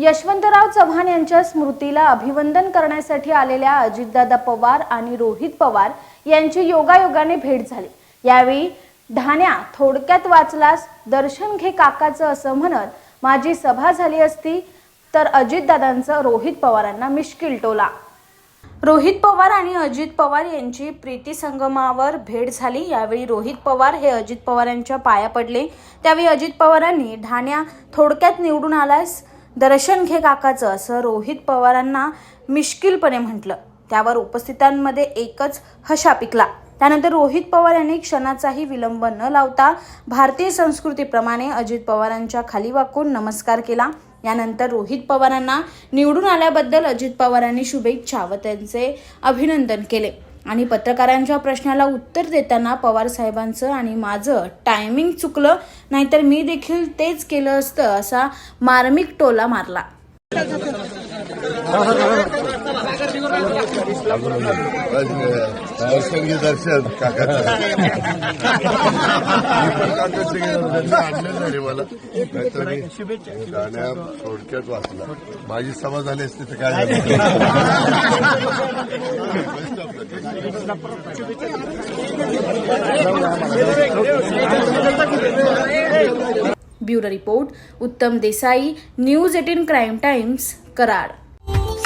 यशवंतराव चव्हाण यांच्या स्मृतीला अभिवंदन करण्यासाठी आलेल्या अजितदादा पवार आणि रोहित पवार यांची योगायोगाने भेट झाली. यावेळी धान्या थोडक्यात वाचलास दर्शन घे काकाचं असं म्हणत माझी सभा झाली असती तर अजितदादांचं रोहित पवारांना मिश्किल टोला. रोहित पवार आणि अजित पवार यांची प्रीती संगमावर भेट झाली. यावेळी रोहित पवार हे अजित पवार यांच्या पाया पडले. त्यावेळी अजित पवारांनी ढाण्या थोडक्यात निवडून आलास दर्शन घे काकाचं असं रोहित पवारांना मिश्किलपणे म्हटलं. त्यावर उपस्थितांमध्ये एकच हशा पिकला. त्यानंतर रोहित पवार यांनी क्षणाचाही विलंब न लावता भारतीय संस्कृतीप्रमाणे अजित पवारांच्या खाली वाकून नमस्कार केला. यानंतर रोहित पवारांना निवडून आल्याबद्दल अजित पवारांनी शुभेच्छा व त्यांचे अभिनंदन केले. आणि पत्रकारांच्या प्रश्नाला उत्तर देताना पवार साहेबांचं आणि माझं टायमिंग चुकलं नाहीतर मी देखील तेच केलं असतं असा मार्मिक टोला मारला. दर्शन दर्शन काकाचं आणलं मला गाण्या थोडक्यात वाचला माझी सभा झाली तर काय bureau report Uttam Desai news eighteen crime times Karad.